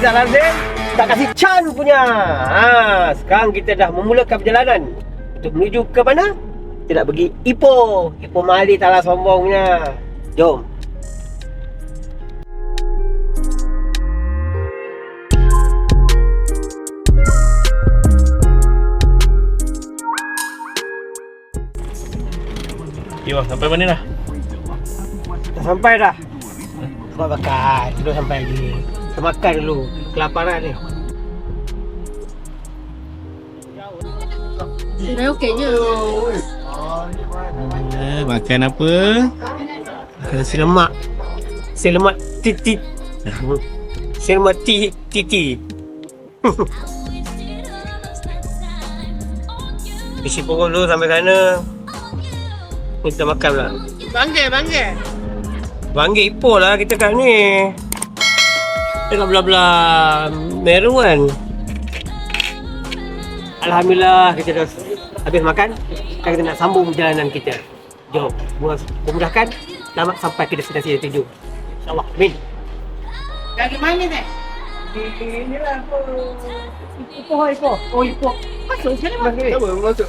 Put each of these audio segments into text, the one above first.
Zat Lazim. Tak kasih Chan punya. Ha, sekarang kita dah memulakan perjalanan untuk menuju ke mana? Kita nak pergi Ipoh. Ipoh Mali tak lah sombongnya. Jom. Okay bang, sampai mana dah? Dah sampai dah. Buat makan. Belum sampai lagi. Kita makan dulu. Kelaparan ni. Dah okey je. Eh, makan apa? Nasi lemak. Nasi lemak titi. Nasi lemak ti titi. Isi pokok dulu sampai sana. Kita makan pula. Bangga, bangga. Bangkit Ipoh lah kita kat ni. Dekat belah-belah Meru kan. Alhamdulillah kita dah habis makan. Sekarang kita nak sambung perjalanan kita. Jom, Mudah- memudahkan. Selamat sampai ke destinasi yang tuju. InsyaAllah. Amin. Dari mana ni? Ini lah apa? Ipoh, Ipoh. Oh, Ipoh. Masuk sekali bang. Masuk.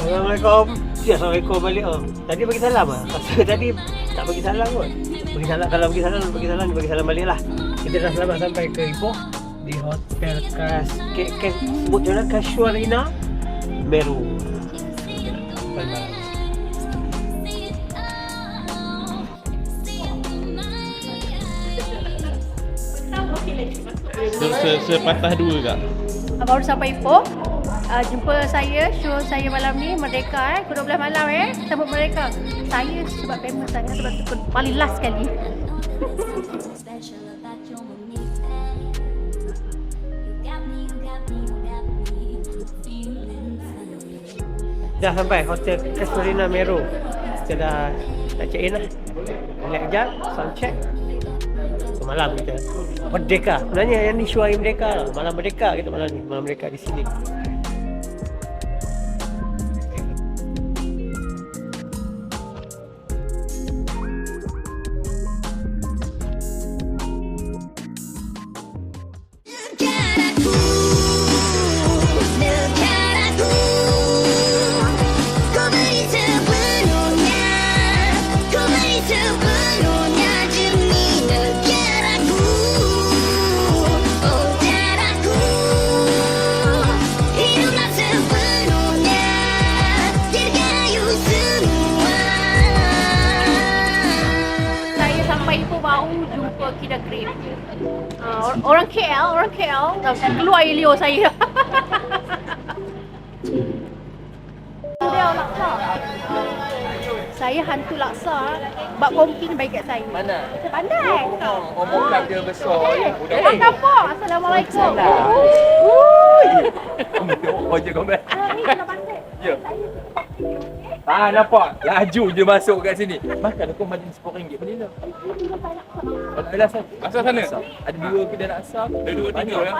Assalamualaikum. Ya, Assalamualaikum balik oh. Tadi bagi salam ah. Pasal tadi tak bagi salam kot. Bagi salam kalau bagi salam bagi salam bagi salam balik lah. Kita dah selamat sampai ke Ipoh di hotel Kas sebut macam mana Kasuarina Meru. Sampai. Se, se, sepatah dua kak? baru sampai Ipoh uh, jumpa saya show saya malam ni Merdeka eh pukul 12 malam eh sambut Merdeka saya sebab famous sangat sebab tu paling last sekali. Dah sampai hotel Casuarina Meru. Kita dah nak check in lah. Relax kejap, sound check. Malam kita Merdeka. Sebenarnya yang ni hari Merdeka lah. Malam Merdeka kita malam ni. Malam Merdeka di sini. Orang KL orang KL uh, keluar liur saya. Dia laksa. Saya hantu laksa. Bak komping baik kat saya. Mana? Saya pandai. Oh, muka dia besar. Eh, Orang kampung Assalamualaikum. Oh, je baik. Ah, Ni kena pandai Ya. Ah, nampak? Laju je masuk kat sini. Makan aku margin RM10 benda ni. Kalau ada asal. Asal sana? Ada dua kedai nak asal. Ada dua tiga ya.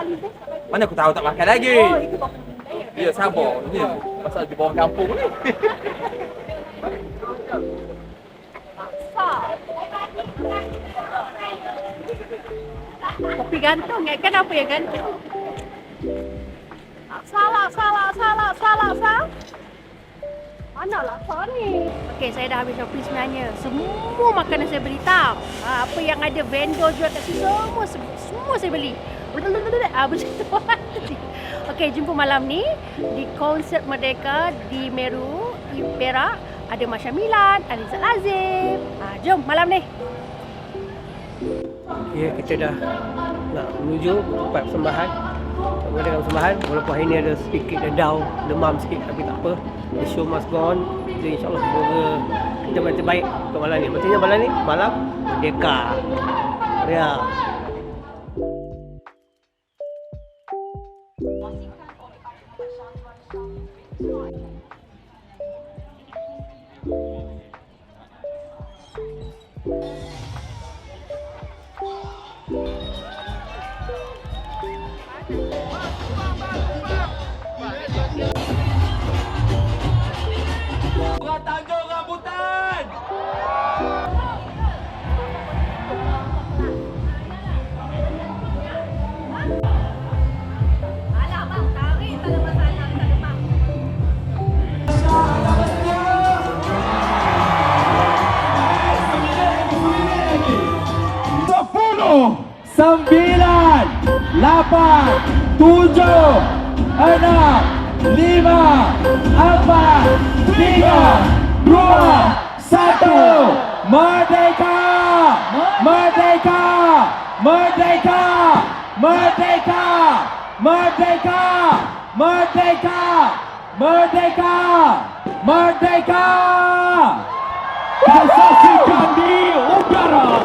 Mana aku tahu tak makan lagi. Oh itu Ya, sabar. Ni pasal di bawah kampung ni. Kopi gantung ya kan apa ya gantung? Salah, salah, salah, salah, salah. Mana laksa ni? Okey, saya dah habis shopping sebenarnya. Semua makanan saya beli tahu. Ha, apa yang ada vendor jual kat sini semua se- semua saya beli. Ah, macam tu. Okey, jumpa malam ni di konsert Merdeka di Meru, di Perak. Ada Masya Milan, Alizat Lazim. Ha, jom malam ni. Ya, kita dah nak menuju tempat persembahan. Mengadakan persembahan. Walaupun hari ni ada sedikit down, demam sikit tapi tak apa. The show must go on. Jadi insyaAllah semoga kita yang terbaik untuk malam ni. Maksudnya malam ni, malam Merdeka. Ya. Orang Tanjung sembilan, lapan, tujuh, enam, lima, empat, tiga, dua, satu. Merdeka! Merdeka! Merdeka! Merdeka! Merdeka! Merdeka! Merdeka! Merdeka! Disaksikan di udara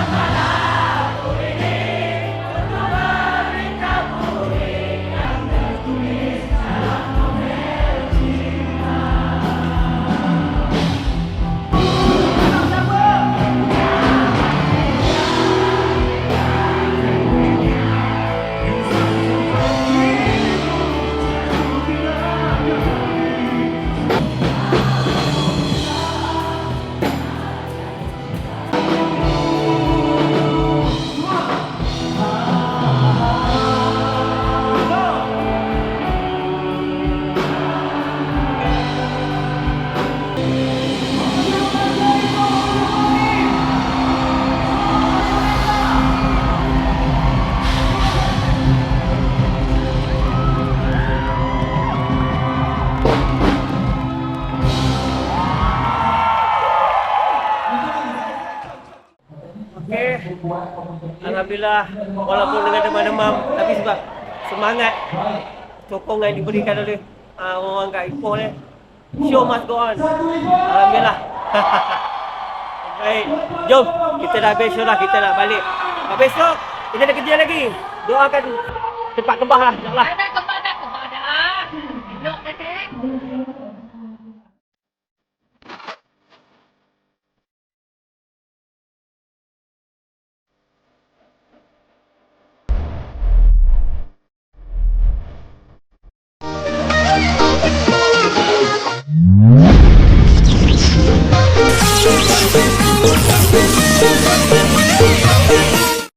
Ramana. Alhamdulillah walaupun dengan demam-demam tapi sebab semangat sokongan diberikan oleh uh, orang kat Ipoh ni show must go on. Alhamdulillah. Baik jom kita dah habis show dah kita nak balik. Besok kita ada kerja lagi. Doakan cepat kembang lah insyaAllah